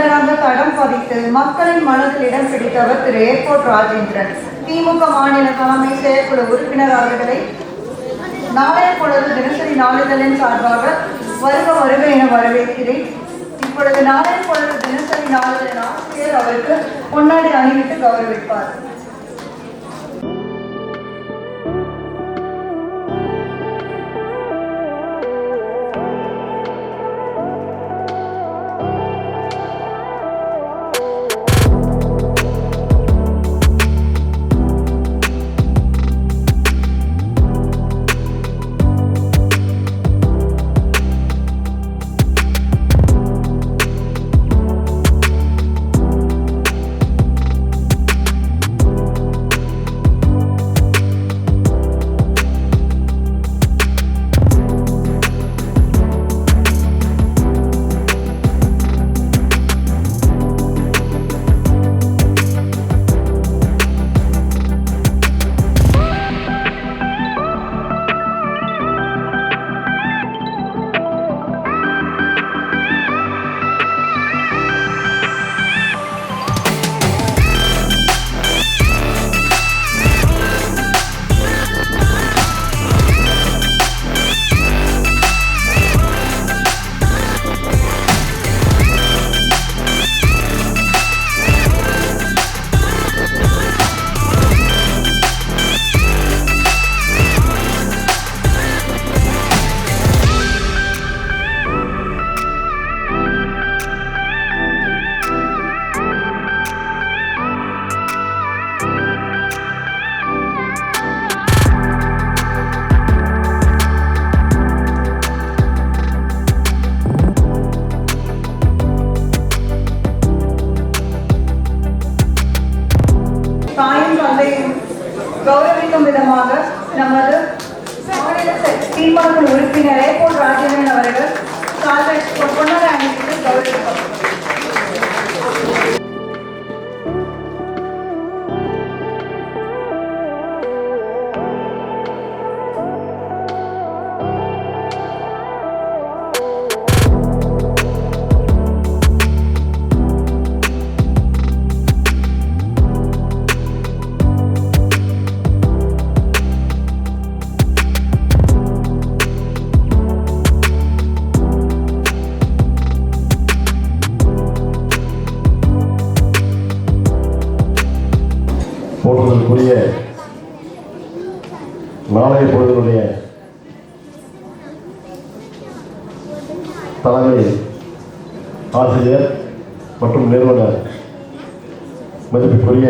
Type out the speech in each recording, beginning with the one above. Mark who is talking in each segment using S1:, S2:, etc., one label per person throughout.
S1: தொண்டராக தடம் பதித்து மக்களின் மனதில் இடம் பிடித்தவர் திரு ஏர்போர்ட் ராஜேந்திரன். திமுக மாநில தலைமை செயற்குழு உறுப்பினர் அவர்களை நாளைய பொழுது தினசரி நாளிதழின் சார்பாக வருக வருக என வரவேற்கிறேன். இப்பொழுது நாளைய பொழுது தினசரி நாளிதழின் ஆசிரியர் அவருக்கு பொன்னாடி அணிவித்து கௌரவிப்பார். தாயும் தந்தையும் கௌரவிக்கும் விதமாக நமது மாநில உறுப்பினர் ஏபோல் ராஜேந்திரன் அவர்கள் கால்வெட் பொன்னாட அணிவித்து
S2: போற்றுதலுக்குரிய நாளைய பொழுதுடைய தலைமை ஆசிரியர் மற்றும் நிறுவனர் மதிப்புக்குரிய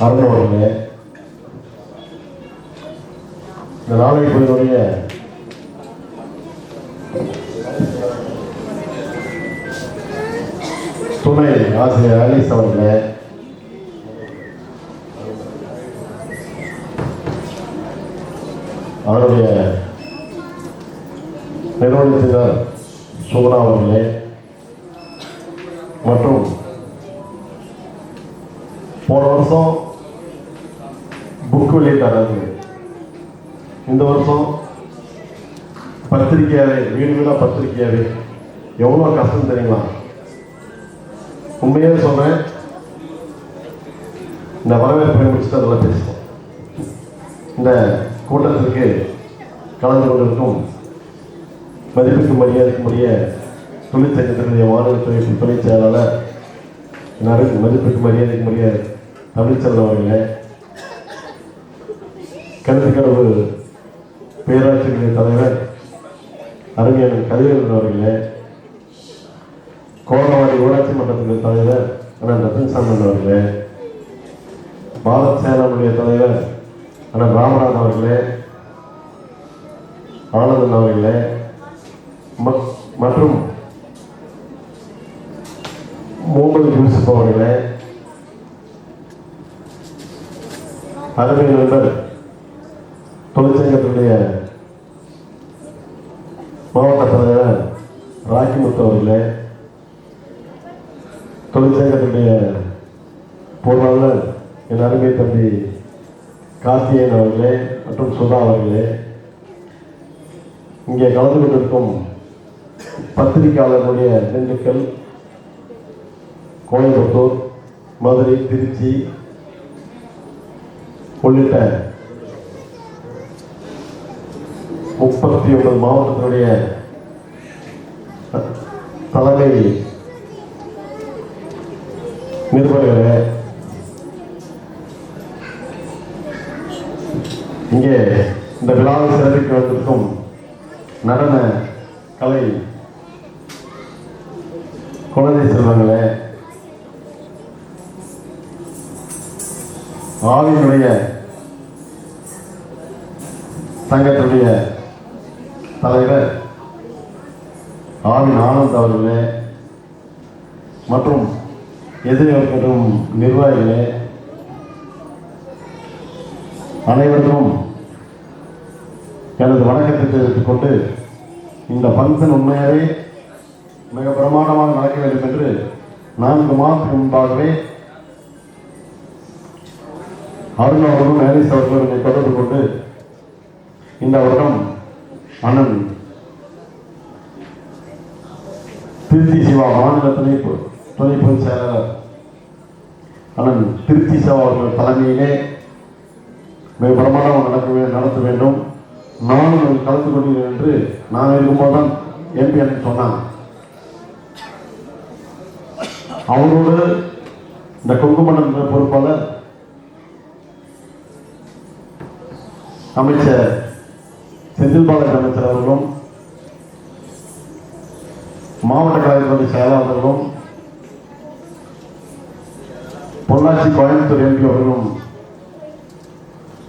S2: அருண் அவர்களே இந்த நாளைய பொழுதுடைய துணை ஆசிரியர் ஆலிஸ் அவர்களே அவருடைய நிறுவனத்தினர் சுகுணா அவர்களே மற்றும் போன வருஷம் புக் வெளியிட்டாரு இந்த வருஷம் பத்திரிகையாளர் வீடு வீடாக பத்திரிகையாளர் எவ்வளோ கஷ்டம் தெரியுமா? உண்மையாக சொன்னேன் இந்த வரவேற்பை முடிச்சுட்டு அதெல்லாம் பேசுவோம். இந்த கூட்டத்திற்கு கலந்து கொண்டிருக்கும் மதிப்புக்கு மரியாதைக்குரிய தொழிற்சங்கத்தினுடைய மாநில துறை துணை செயலாளர் எல்லாருக்கும் மதிப்புக்கு மரியாதைக்குரிய தமிழ்ச்செல்வன் அவர்களே. கருத்துக்கடவு பேராட்சியினுடைய தலைவர் அருமையான கதிரவன் அவர்களே. கோலவாடி ஊராட்சி மன்றத்தினுடைய தலைவர் அண்ணன் ரத்தன்சாமன் அவர்களே. பாரத் சேனாவுடைய தலைவர் ஆனால் ராமநாதன் அவர்களே ஆனந்தன் அவர்களே மற்றும் முகமது யூசுப் அவர்களே அருமை நண்பர் தொழிற்சங்கத்தினுடைய மாவட்ட தலைவர் ராக்கிமுத்து அவர்களே தொழிற்சங்கத்தினுடைய பொருளாளர் என் அருமை தம்பி கார்த்தியன் அவர்களே மற்றும் சுதா அவர்களே இங்கே கலந்து கொண்டிருக்கும் பத்திரிகையாளர்களுடைய திண்டுக்கல் கோயம்புத்தூர் மதுரை திருச்சி உள்ளிட்ட முப்பத்தி ஒன்பது மாவட்டத்தினுடைய தலைமை நிருபர்களே இங்கே இந்த விழாவை சிறப்பிக்க வந்திருக்கும் நடன கலை குழந்தை செல்வங்களே ஆவியினுடைய சங்கத்துடைய தலைவர் ஆவின் ஆனந்த் அவர்களே மற்றும் எதிர்க்கும் நிர்வாகிகளே அனைவருக்கும் எனது வணக்கத்தை தெரிவித்துக் கொண்டு இந்த ஃபங்க்ஷன் உண்மையாகவே மிக பிரமாண்டமாக நடக்க வேண்டும் என்று நான்கு மாதத்துக்கு முன்பாகவே அருண் அவர்களும் மேரிஸ் அவர்களும் என்னை தொடர்பு கொண்டு இந்த வருடம் அண்ணன் திருச்சி சிவா மாநில துணை துணை பொதுச் செயலாளர் அண்ணன் திருச்சி சிவா அவர்கள் தலைமையிலே மிக பிரமாண்டமாக நடக்க நடத்த வேண்டும். நானும் அதில் கலந்து கொண்டீர்கள் என்று நான் இருக்கும்போது தான் எம்பி எனக்கு சொன்னாங்க அவரோடு இந்த கொங்குமண்டல பொறுப்பாளர் அமைச்சர் செந்தில் பாலாஜி அமைச்சர் அவர்களும் மாவட்ட கழகத்துறை செயலாளர்களும் பொள்ளாச்சி கோயம்புத்தூர் எம்பி அவர்களும்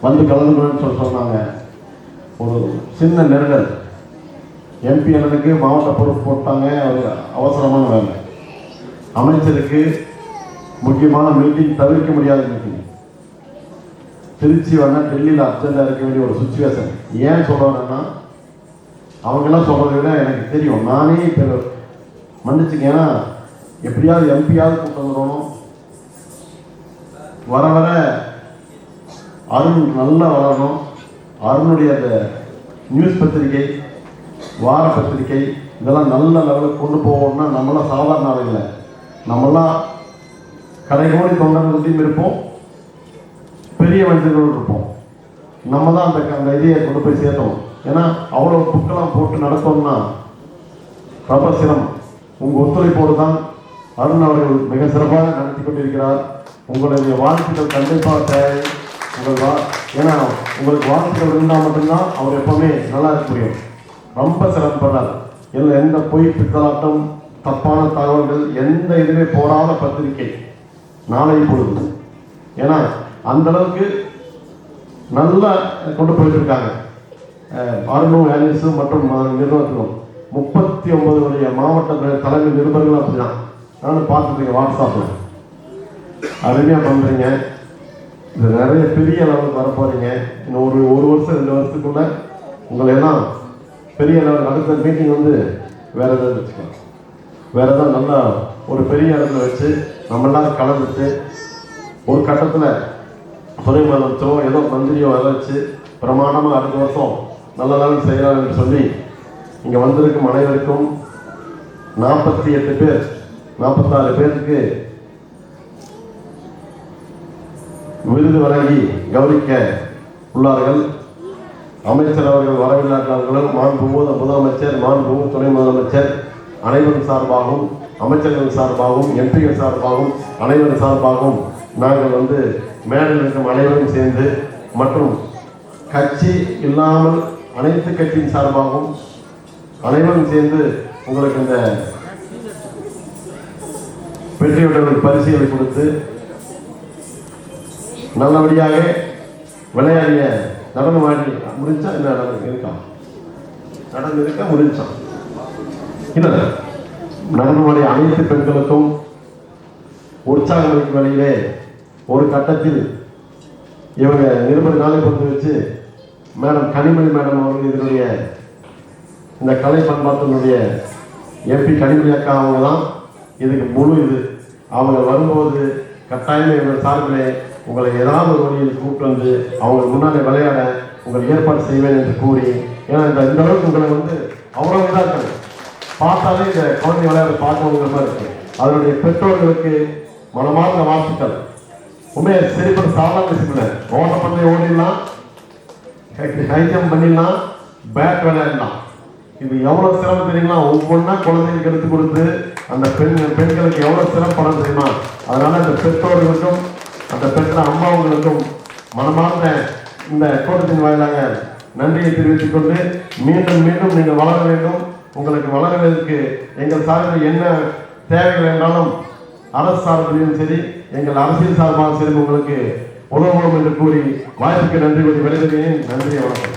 S2: வந்து கலந்து கொள்ளுன்னு சொல்லி சொன்னாங்க. ஒரு சின்ன நெருடல் எம்பி அண்ணனுக்கு மாவட்ட பொறுப்பு போட்டாங்க. அது அவசரமான வேலை. அமைச்சருக்கு முக்கியமான மீட்டிங் தவிர்க்க முடியாத மீட்டிங் திருச்சி வேணால் டெல்லியில் அர்ஜென்டாக இருக்க வேண்டிய ஒரு சுச்சுவேஷன் ஏன் சொல்கிறேன்னா அவங்கெல்லாம் சொல்கிறத விட எனக்கு தெரியும். நானே இப்போ மன்னிச்சுங்க. ஏன்னா எப்படியாவது எம்பியாவது கூட்டு வந்துடணும். வர வர அருண் நல்லா வளரணும். அருணுடைய அந்த நியூஸ் பத்திரிகை வார பத்திரிகை இதெல்லாம் நல்ல லெவலுக்கு கொண்டு போவோம்னா நம்மளாம் சாதாரண ஆள் இல்லை. நம்மளாம் கடைகோடி தொண்டர்கள்ட்டையும் இருப்போம் பெரிய மனிதர்கள் இருப்போம். நம்ம தான் அந்த அந்த இதையை கொண்டு போய் சேர்த்தோம். ஏன்னா அவ்வளோ புக்கெல்லாம் போட்டு நடத்தோம்னா ரொம்ப சிரமம் உங்கள் ஒத்துழைப்போடு தான் அருண் அவர்கள் மிக சிறப்பாக நடத்தி கொண்டிருக்கிறார். உங்களுடைய வாழ்த்துக்கள் கண்டிப்பாக தேவை. உங்கள் ஏன்னா உங்களுக்கு வாழ்த்துக்கள் இருந்தால் மட்டும்தான் அவர் எப்பவுமே நல்லா இருக்க முடியும். ரொம்ப சிரமப்படுறார் இல்லை எந்த பொய் பித்தலாட்டம் தப்பான தகவல்கள் எந்த இதுவே போடாத பத்திரிகை நாளை பொழுது. ஏன்னா அந்த அளவுக்கு நல்லா கொண்டு போயிட்டுருக்காங்க அருணும் ஆலிஸும் மற்றும் நிறுவனத்திலும் முப்பத்தி ஒன்பதுடைய மாவட்ட தலைமை நிருபர்களும் அப்படிதான். நானும் பார்த்துருக்கேன் வாட்ஸ்அப்பில் அருமையாக பண்ணுறீங்க இது நிறைய பெரிய லெவலுக்கு வரப்போறீங்க இன்னும் ஒரு ஒரு வருஷம் ரெண்டு வருஷத்துக்குள்ள உங்களை எல்லாம் பெரிய லெவல் அடுத்த மீட்டிங் வந்து வேற ஏதாவது வச்சுக்கலாம். வேற ஏதாவது நல்லா ஒரு பெரிய இடத்துல வச்சு நம்ம கலந்துட்டு ஒரு கட்டத்தில் துணை முதலமைச்சரோ ஏதோ மந்திரியோ வர வச்சு அடுத்த வருஷம் நல்ல நாள் செய்யலாம் சொல்லி இங்கே வந்திருக்கும் அனைவருக்கும் நாற்பத்தி எட்டு பேர் நாற்பத்தாறு பேருக்கு விருது வழங்கி கௌரிக்க உள்ளார்கள். அமைச்சர் அவர்கள் வரவில்லாட்டார்களும் மாண்புமிகு முதலமைச்சர் மாண்புமிகு துணை முதலமைச்சர் அனைவரும் சார்பாகவும் அமைச்சர்கள் சார்பாகவும் எம்பிகள் சார்பாகவும் அனைவரும் சார்பாகவும் நாங்கள் வந்து மேடல் இருக்கும் அனைவரும் சேர்ந்து மற்றும் கட்சி இல்லாமல் அனைத்து கட்சியின் சார்பாகவும் அனைவரும் சேர்ந்து உங்களுக்கு இந்த வெற்றியுடன் பரிசுகளை கொடுத்து நல்லபடியாக விளையாடிய நடனமாடி முடிஞ்சா என்ன நடனம் இருக்கா? நடனம் இருக்கா? முடிஞ்சான் இல்லை. நடனமாடிய அனைத்து பெண்களுக்கும் உற்சாகங்களுக்கு வழியிலே ஒரு கட்டத்தில் இவங்க நிருபர் நாளை பொறுத்து வச்சு மேடம் கனிமொழி மேடம் அவர்கள் இதனுடைய இந்த கலை பண்பாட்டினுடைய எம்பி கனிமொழி அக்கா அவங்க தான் இதுக்கு முழு இது. அவங்க வரும்போது கட்டாயமே இவங்க சார்பிலே உங்களை ஏதாவது ஒரு வழியில் கூப்பிட்டு வந்து அவங்களுக்கு முன்னாலே விளையாட உங்களை ஏற்பாடு செய்வேன் என்று கூறி ஏன்னா இந்த இந்த அளவுக்கு உங்களை வந்து அவ்வளோ இதாக இருக்காங்க பார்த்தாலே இந்த குழந்தை விளையாட பார்க்கணுங்கிற மாதிரி இருக்கு. அதனுடைய பெற்றோர்களுக்கு மனமார்ந்த வாழ்த்துக்கள். உண்மையை சரிப்பட சாதாரண விஷயம் ஓட்ட பண்ணி ஓடிடலாம். ஹைஜம் பண்ணிடலாம். பேட் விளையாடலாம். இது எவ்வளவு சிரமம் தெரியுமா ஒவ்வொன்றா குழந்தைங்களுக்கு எடுத்து கொடுத்து அந்த பெண் பெண்களுக்கு எவ்வளவு சிரமப்படம் தெரியுமா? அதனால அந்த பெற்றோர்களுக்கும் அந்த பெற்ற அம்மாவுங்களுக்கும் மனமார்ந்த இந்த கூட்டத்தின் வாயிலாக நன்றியை தெரிவித்துக் கொண்டு மீண்டும் மீண்டும் நீங்கள் வளர வேண்டும். உங்களுக்கு வளர்வதற்கு எங்கள் சார்பில் என்ன தேவைகள் என்றாலும் அரசு சார்பிலும் சரி எங்கள் அரசியல் சார்பாக சரி உங்களுக்கு உதவுவோம் என்று கூறி வாய்ப்புக்கு நன்றி கூறி விளைவிக்கிறேன் நன்றி வணக்கம்.